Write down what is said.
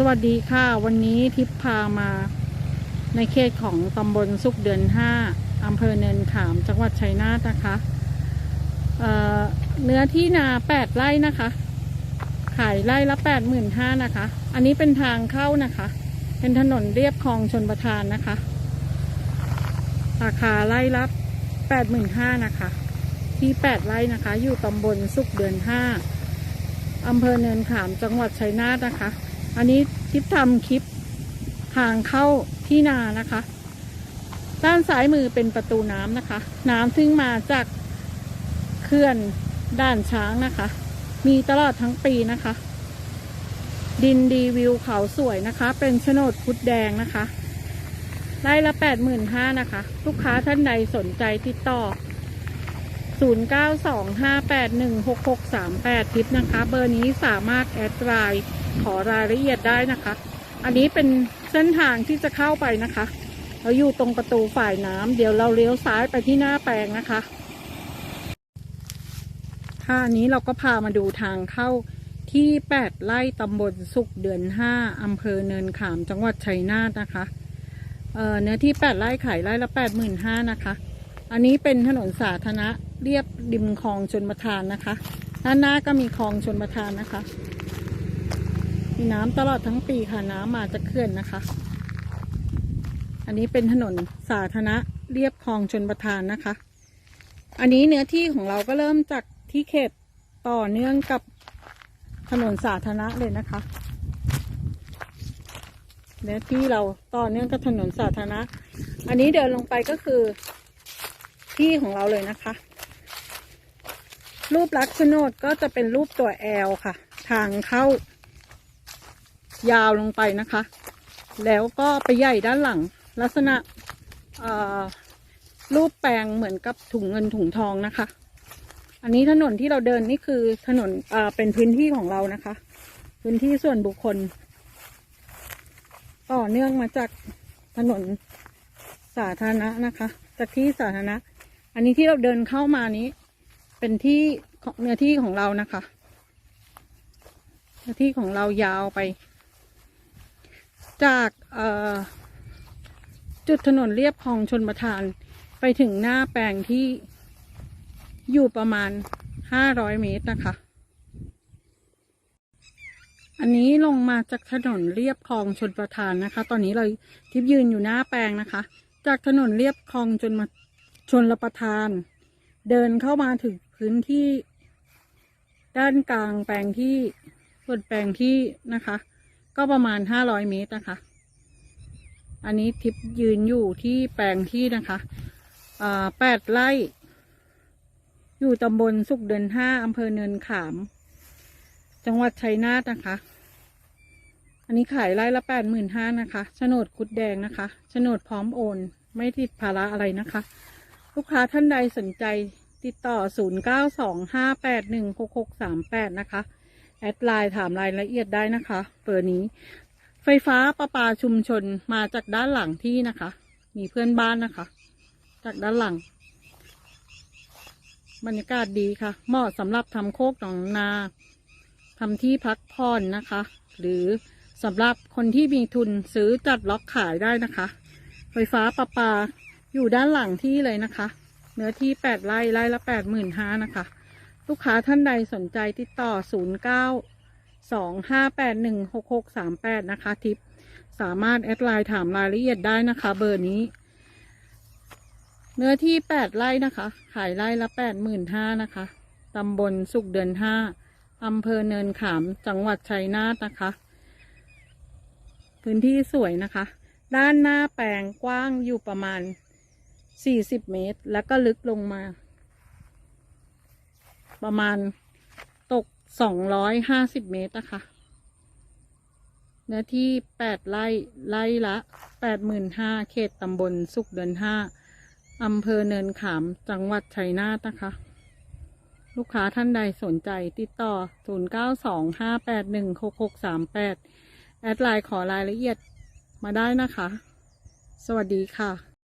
สวัสดีค่ะ วันนี้ทิพพามาในเขตของตำบลสุขเดือนห้าอำเภอเนินขามจังหวัดชัยนาทนะคะเเนื้อที่นาแปดไร่นะคะ ขายไร่ละแปดหมื่นห้านะคะ อันนี้เป็นทางเข้านะคะ เป็นถนนเรียบคลองชนประทานนะคะ ราคาไร่ละแปดหมื่นห้านะคะ ที่แปดไร่นะคะ อยู่ตำบลสุขเดือนห้าอำเภอเนินขามจังหวัดชัยนาทนะคะ อันนี้ทิพทำคลิปทางเข้าที่นานะคะ ด้านซ้ายมือเป็นประตูน้ำนะคะ น้ำซึ่งมาจากเขื่อนด้านช้างนะคะ มีตลอดทั้งปีนะคะ ดินดีวิวเขาสวยนะคะ เป็นโฉนดพุดแดงนะคะไร่ละแปดหมื่นห้านะคะ ลูกค้าท่านใดสนใจติดต่อ 0925816638ทิปนะคะ เบอร์นี้สามารถแอดไลน์ขอรายละเอียดได้นะคะ อันนี้เป็นเส้นทางที่จะเข้าไปนะคะ เราอยู่ตรงประตูฝ่ายน้ำเดี๋ยวเราเลี้ยวซ้ายไปที่หน้าแปลงนะคะค่ะอันนี้เราก็พามาดูทางเข้าที่ 8 ไร่ตำบลสุขเดือน 5อำเภอเนินขามจังหวัดชัยนาทนะคะเเนื้อที่ 8 ไร่ขายไร่ละ 85,000นะคะ อันนี้เป็นถนนสาธารณะ เรียบริมคลองชนประทานนะคะด้านหน้าก็มีคลองชนประทานนะคะ มีน้ำตลอดทั้งปีค่ะน้ำมาจากเขื่อนนะคะ อันนี้เป็นถนนสาธารณะเรียบคลองชนประทานนะคะ อันนี้เนื้อที่ของเราก็เริ่มจากที่เขตต่อเนื่องกับถนนสาธารณะเลยนะคะเนื้อที่เราต่อเนื่องกับถนนสาธารณะ อันนี้เดินลงไปก็คือที่ของเราเลยนะคะ รูปลักษณ์โฉนดก็จะเป็นรูปตัวแอลค่ะ ทางเข้ายาวลงไปนะคะ แล้วก็ไปใหญ่ด้านหลัง ลักษณะรูปแปลงเหมือนกับถุงเงินถุงทองนะคะ อันนี้ถนนที่เราเดินนี่คือถนนเอ่อเป็นพื้นที่ของเรานะคะ พื้นที่ส่วนบุคคล ต่อเนื่องมาจากถนนสาธารณะนะคะ จากที่สาธารณะ อันนี้ที่เราเดินเข้ามานี้ เป็นที่ของเนื้อที่ของเรานะคะ เนื้อที่ของเรายาวไป จากจุดถนนเรียบคลองชนประทานไปถึงหน้าแปลงที่อยู่ประมาณห้าร้อยเมตรนะคะ อันนี้ลงมาจากถนนเรียบคลองชนประทานนะคะ ตอนนี้เราทิพย์ยืนอยู่หน้าแปลงนะคะ จากถนนเรียบคลองจนมาชนรประทาน เดินเข้ามาถึง พื้นที่ด้านกลางแปลงที่ส่วนแปลงที่นะคะ ก็ประมาณห้าร้อยเมตรนะคะ อันนี้ทิพย์ยืนอยู่ที่แปลงที่นะคะอ่าแปดไร่ อยู่ตำบลสุขเดือนห้าอำเภอเนินขาม จังหวัดชัยนาทนะคะ อันนี้ขายไร่ละแปดหมื่นห้านะคะโฉนดคุดแดงนะคะโฉนดพร้อมโอน ไม่ติดภาระอะไรนะคะ ลูกค้าท่านใดสนใจ ติดต่อ 0925816638 นะคะ แอดไลน์ถามรายละเอียดได้นะคะเบอร์นี้ ไฟฟ้าประปาชุมชนมาจากด้านหลังที่นะคะ มีเพื่อนบ้านนะคะ จากด้านหลัง บรรยากาศดีค่ะ เหมาะสำหรับทำโคกหนองนาทำที่พักผ่อนนะคะ หรือสำหรับคนที่มีทุนซื้อจัดล็อกขายได้นะคะ ไฟฟ้าประปาอยู่ด้านหลังที่เลยนะคะ เนื้อที่แปดไร่ไร่ละแปดหมื่นห้านะคะ ลูกค้าท่านใดสนใจติดต่อศูนย์เก้าสองห้าแปดหนึ่งหกหกสามแปดนะคะทิปสามารถแอดไลน์ถามรายละเอียดได้นะคะ เบอร์นี้ เนื้อที่แปดไร่นะคะ ขายไร่ละแปดหมื่นห้านะคะตำบลสุขเดือนห้าอำเภอเนินขาม จังหวัดชัยนาทนะคะ พื้นที่สวยนะคะ ด้านหน้าแปลงกว้างอยู่ประมาณ 40เมตร แล้วก็ลึกลงมา ประมาณตก250เมตรนะคะเนื้อที่8ไร่ไร่ละ85,000เขตตำบลสุขเดือน5อำเภอเนินขาม จังหวัดชัยนาทนะคะ ลูกค้าท่านใดสนใจติดต่อ 0925816638 แอดไลน์ขอรายละเอียดมาได้นะคะ สวัสดีค่ะ